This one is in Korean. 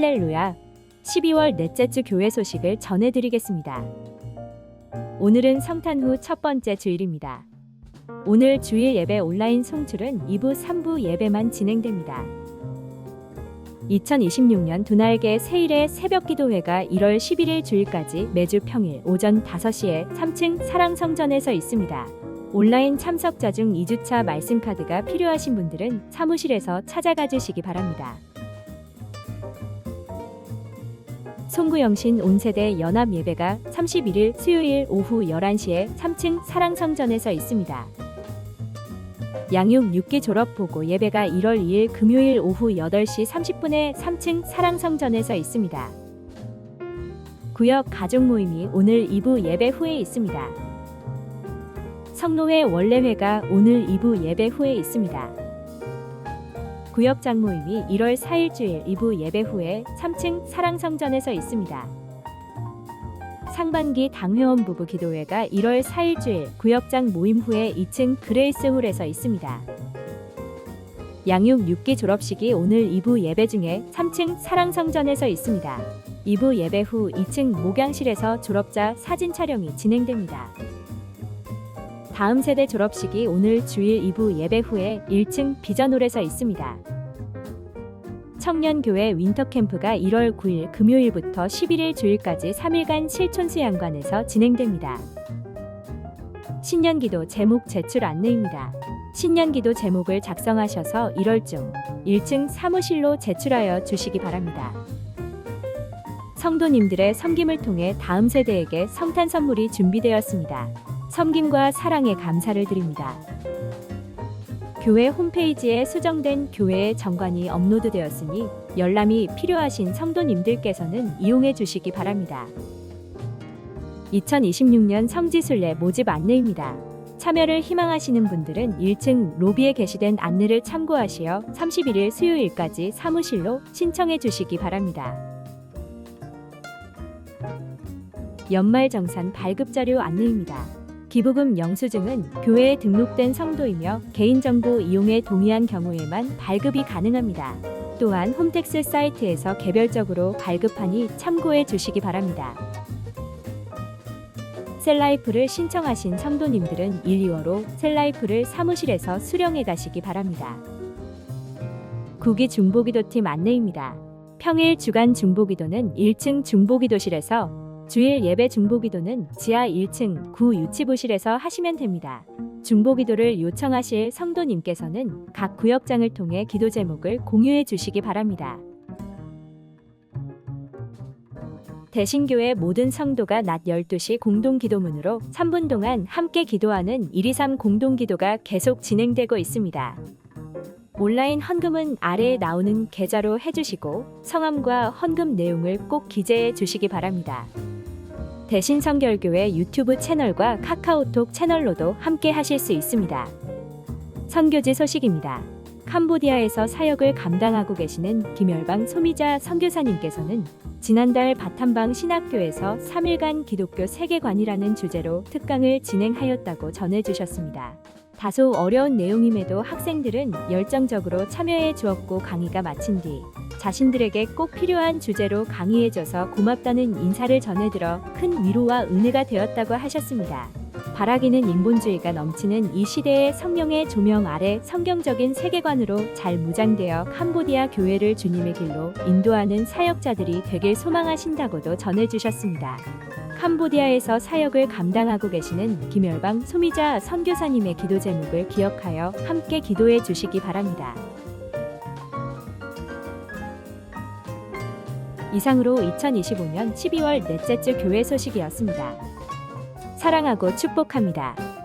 할렐루야. 12월 넷째 주 교회 소식을 전해드리겠습니다. 오늘은 성탄 후 첫 번째 주일입니다. 오늘 주일 예배 온라인 송출은 2부, 3부 예배만 진행됩니다. 2026년 두날개 세일의 새벽 기도회가 1월 11일 주일까지 매주 평일 오전 5시에 3층 사랑성전에서 있습니다. 온라인 참석자 중 2주차 말씀 카드가 필요하신 분들은 사무실에서 찾아가 주시기 바랍니다. 송구영신 온세대 연합 예배가 31일 수요일 오후 11시에 3층 사랑성전에서 있습니다. 양육 6기 졸업 보고 예배가 1월 2일 금요일 오후 8시 30분에 3층 사랑성전에서 있습니다. 구역 가족 모임이 오늘 2부 예배 후에 있습니다. 성로회 원래회가 오늘 2부 예배 후에 있습니다. 구역장 모임이 1월 4일 주일 2부 예배 후에 3층 사랑성전에서 있습니다. 상반기 당회원 부부 기도회가 1월 4일 주일 구역장 모임 후에 2층 그레이스홀에서 있습니다. 양육 6기 졸업식이 오늘 2부 예배 중에 3층 사랑성전에서 있습니다. 2부 예배 후 2층 목양실에서 졸업자 사진 촬영이 진행됩니다. 다음 세대 졸업식이 오늘 주일 2부 예배 후에 1층 비전홀에서 있습니다. 청년교회 윈터캠프가 1월 9일 금요일부터 11일 주일까지 3일간 실촌수양관에서 진행됩니다. 신년기도 제목 제출 안내입니다. 신년기도 제목을 작성하셔서 1월 중 1층 사무실로 제출하여 주시기 바랍니다. 성도님들의 섬김을 통해 다음 세대에게 성탄 선물이 준비되었습니다. 섬김과 사랑에 감사를 드립니다. 교회 홈페이지에 수정된 교회의 정관이 업로드되었으니 열람이 필요하신 성도님들께서는 이용해 주시기 바랍니다. 2026년 성지순례 모집 안내입니다. 참여를 희망하시는 분들은 1층 로비에 게시된 안내를 참고하시어 31일 수요일까지 사무실로 신청해 주시기 바랍니다. 연말 정산 발급 자료 안내입니다. 기부금 영수증은 교회에 등록된 성도이며 개인정보 이용에 동의한 경우에만 발급이 가능합니다. 또한 홈택스 사이트에서 개별적으로 발급하니 참고해 주시기 바랍니다. 셀라이프를 신청하신 성도님들은 1, 2월로 셀라이프를 사무실에서 수령해 가시기 바랍니다. 국기 중보기도팀 안내입니다. 평일 주간 중보기도는 1층 중보기도실에서 주일 예배 중보기도는 지하 1층 구 유치부실에서 하시면 됩니다. 중보기도를 요청하실 성도님께서는 각 구역장을 통해 기도 제목을 공유해 주시기 바랍니다. 대신교회 모든 성도가 낮 12시 공동기도문으로 3분 동안 함께 기도하는 123 공동기도가 계속 진행되고 있습니다. 온라인 헌금은 아래에 나오는 계좌로 해주시고 성함과 헌금 내용을 꼭 기재해 주시기 바랍니다. 대신 성결교회 유튜브 채널과 카카오톡 채널로도 함께 하실 수 있습니다. 선교지 소식입니다. 캄보디아에서 사역을 감당하고 계시는 김열방 소미자 선교사님께서는 지난달 바탐방 신학교에서 3일간 기독교 세계관이라는 주제로 특강을 진행하였다고 전해주셨습니다. 다소 어려운 내용임에도 학생들은 열정적으로 참여해 주었고 강의가 마친 뒤 자신들에게 꼭 필요한 주제로 강의해줘서 고맙다는 인사를 전해들어 큰 위로와 은혜가 되었다고 하셨습니다. 바라기는 인본주의가 넘치는 이 시대의 성령의 조명 아래 성경적인 세계관으로 잘 무장되어 캄보디아 교회를 주님의 길로 인도하는 사역자들이 되길 소망하신다고도 전해주셨습니다. 캄보디아에서 사역을 감당하고 계시는 김열방 소미자 선교사님의 기도 제목을 기억하여 함께 기도해 주시기 바랍니다. 이상으로 2025년 12월 넷째 주 교회 소식이었습니다. 사랑하고 축복합니다.